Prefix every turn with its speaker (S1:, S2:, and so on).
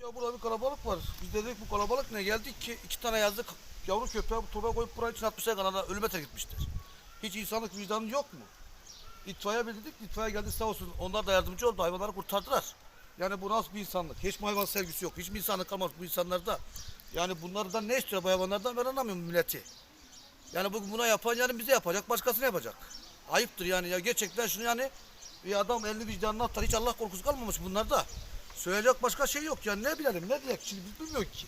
S1: Ya burada bir kalabalık var. Biz dedik bu kalabalık ne geldik ki iki tane yazdık yavru köpeği bu toprağa koyup buraya için atmışlar kanala ölüme terk etmişler. Hiç insanlık vicdanı yok mu? İtfaiye bildirdik, itfaiye geldi sağ olsun. Onlar da yardımcı oldu, hayvanları kurtardılar. Yani bu nasıl bir insanlık? Hiç mi hayvan sevgisi yok? Hiç mi insanlık kalmamış bu insanlarda? Yani bunlardan ne istiyor bu hayvanlardan ben anlamıyorum milleti. Yani bugün buna yapan yani bize yapacak, başkasına yapacak. Ayıptır yani ya gerçekten şunu yani bir adam elini vicdanına atar hiç Allah korkusu kalmamış bunlarda. Söyleyecek başka şey yok yani ne bilelim ne diyecek şimdi biz bilmiyoruz ki.